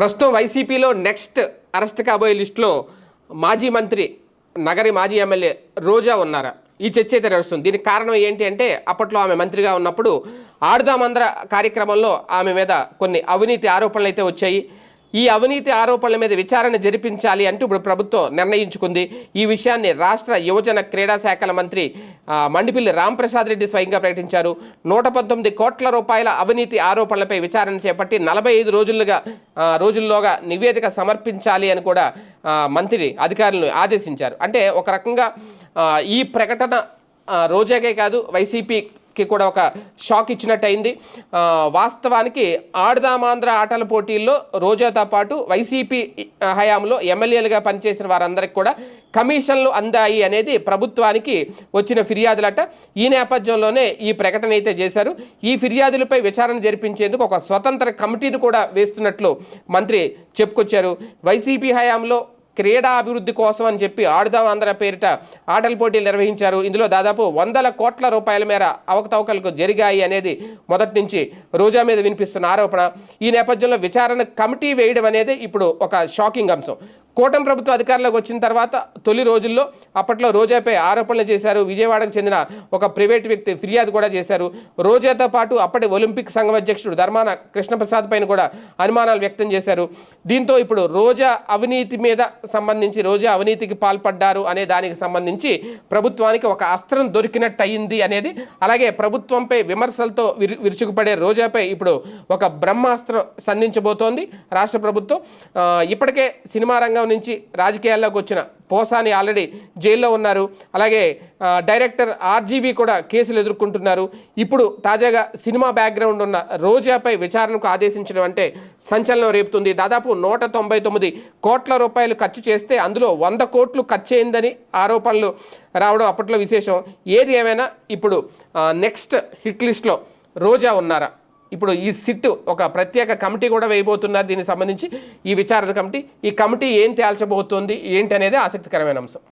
ప్రస్తుతం వైసీపీలో next arrest కాబోయే లిస్టులో మాజీ మంత్రి నగరి మాజీ ఎమ్మెల్యే రోజా ఉన్నారా? ఈ చర్చ అయితే నడుస్తుంది. దీనికి కారణం ఏంటి అంటే అప్పట్లో ఆమె మంత్రిగా ఉన్నప్పుడు ఆడుదామంధ్ర కార్యక్రమంలో ఆమె మీద కొన్ని అవినీతి ఆరోపణలు అయితే వచ్చాయి. ఈ అవినీతి ఆరోపణల మీద విచారణ జరిపించాలి అంటూ ఇప్పుడు ప్రభుత్వం నిర్ణయించుకుంది. ఈ విషయాన్ని రాష్ట్ర యువజన క్రీడా శాఖల మంత్రి మండిపిల్లి రాంప్రసాద్ రెడ్డి స్వయంగా ప్రకటించారు. నూట పంతొమ్మిది కోట్ల రూపాయల అవినీతి ఆరోపణలపై విచారణ చేపట్టి నలభై ఐదు రోజులుగా రోజుల్లోగా నివేదిక సమర్పించాలి అని కూడా మంత్రి అధికారులను ఆదేశించారు. అంటే ఒక రకంగా ఈ ప్రకటన రోజాకే కాదు కి కూడా ఒక షాక్ ఇచ్చినట్టయింది. వాస్తవానికి ఆడదామాంధ్ర ఆటల పోటీల్లో రోజాతో పాటు వైసీపీ హయాంలో ఎమ్మెల్యేలుగా పనిచేసిన వారందరికీ కూడా కమిషన్లు అందాయి అనేది ప్రభుత్వానికి వచ్చిన ఫిర్యాదులట. ఈ నేపథ్యంలోనే ఈ ప్రకటన అయితే చేశారు. ఈ ఫిర్యాదులపై విచారణ జరిపించేందుకు ఒక స్వతంత్ర కమిటీని కూడా వేస్తున్నట్లు మంత్రి చెప్పుకొచ్చారు. వైసీపీ హయాంలో క్రీడా అభివృద్ధి కోసం అని చెప్పి ఆడుదాం ఆంధ్ర పేరిట ఆటల పోటీలు నిర్వహించారు. ఇందులో దాదాపు వందల కోట్ల రూపాయల మేర అవకతవకలకు జరిగాయి అనేది మొదటి నుంచి రోజా మీద వినిపిస్తున్న ఆరోపణ. ఈ నేపథ్యంలో విచారణ కమిటీ వేయడం అనేది ఇప్పుడు ఒక షాకింగ్ అంశం. కూటమి ప్రభుత్వ అధికారంలోకి వచ్చిన తర్వాత తొలి రోజుల్లో అప్పట్లో రోజాపై ఆరోపణలు చేశారు. విజయవాడకు చెందిన ఒక ప్రైవేట్ వ్యక్తి ఫిర్యాదు కూడా చేశారు. రోజాతో పాటు అప్పటి ఒలింపిక్ సంఘం అధ్యక్షుడు ధర్మాన కృష్ణప్రసాద్ పైన కూడా అనుమానాలు వ్యక్తం చేశారు. దీంతో ఇప్పుడు రోజా అవినీతి మీద సంబంధించి రోజా అవినీతికి పాల్పడ్డారు అనే దానికి సంబంధించి ప్రభుత్వానికి ఒక అస్త్రం దొరికినట్టు అయింది అనేది అలాగే ప్రభుత్వంపై విమర్శలతో విరు విరుచుకుపడే రోజాపై ఇప్పుడు ఒక బ్రహ్మాస్త్రం సంధించబోతోంది రాష్ట్ర ప్రభుత్వం. ఇప్పటికే సినిమా రంగం నుంచి రాజకీయాల్లోకి వచ్చిన పోసాని ఆల్రెడీ జైల్లో ఉన్నారు. అలాగే డైరెక్టర్ ఆర్జీవి కూడా కేసులు ఎదుర్కొంటున్నారు. ఇప్పుడు తాజాగా సినిమా బ్యాక్గ్రౌండ్ ఉన్న రోజాపై విచారణకు ఆదేశించడం అంటే సంచలనం రేపుతుంది. దాదాపు నూట తొంభై తొమ్మిది కోట్ల రూపాయలు ఖర్చు చేస్తే అందులో వంద కోట్లు ఖర్చు అయిందని ఆరోపణలు రావడం అప్పట్లో విశేషం. ఏది ఏమైనా ఇప్పుడు నెక్స్ట్ హిట్ లిస్ట్లో రోజా ఉన్నారా? ఇప్పుడు ఈ సిట్ ఒక ప్రత్యేక కమిటీ కూడా వేయబోతున్నారు దీనికి సంబంధించి. ఈ విచారణ కమిటీ ఈ కమిటీ ఏం తేల్చబోతోంది ఏంటి అనేది ఆసక్తికరమైన అంశం.